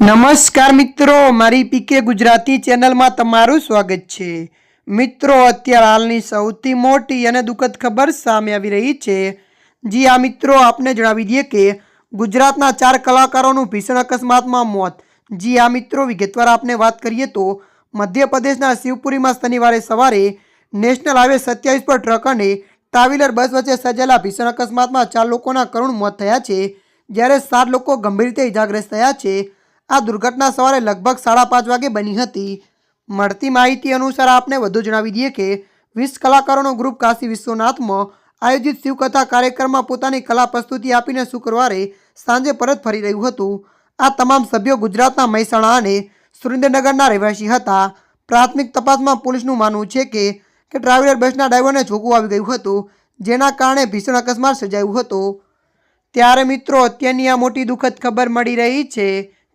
નમસ્કાર મિત્રો, મારી પીકે ગુજરાતી ચેનલમાં તમારું સ્વાગત છે. મિત્રો, અત્યારે હાલની સૌથી મોટી અને દુઃખદ ખબર સામે આવી રહી છે. જી આ મિત્રો, આપને જણાવી દઈએ કે ગુજરાતના ચાર કલાકારોનું ભીષણ અકસ્માતમાં મોત. જી આ મિત્રો, વિગતવાર આપને વાત કરીએ તો મધ્યપ્રદેશના શિવપુરીમાં શનિવારે સવારે નેશનલ હાઈવે સત્યાવીસ પર ટ્રક અને ટ્રાવેલર બસ વચ્ચે સર્જાયેલા ભીષણ અકસ્માતમાં ચાર લોકોના કરુણ મોત થયા છે. જ્યારે સાત લોકો ગંભીર રીતે ઇજાગ્રસ્ત થયા છે. આ દુર્ઘટના સવારે લગભગ સાડા પાંચ વાગે બની હતી. મળતી માહિતી અનુસાર આપને વધુ જણાવી દઈએ કે વીસ કલાકારોનો ગ્રુપ કાશી વિશ્વનાથમાં આયોજિત શિવકથા કાર્યક્રમમાં પોતાની કલા પ્રસ્તુતિ આપીને શુક્રવારે સાંજે પરત ફરી રહ્યું હતું. આ તમામ સભ્યો ગુજરાતના મહેસાણા અને સુરેન્દ્રનગરના રહેવાસી હતા. પ્રાથમિક તપાસમાં પોલીસનું માનવું છે કે કે ટ્રાવેલર બસના ડ્રાઈવરને ઝોકું આવી ગયું હતું, જેના કારણે ભીષણ અકસ્માત સર્જાયું હતું. ત્યારે મિત્રો, અત્યારની આ મોટી દુઃખદ ખબર મળી રહી છે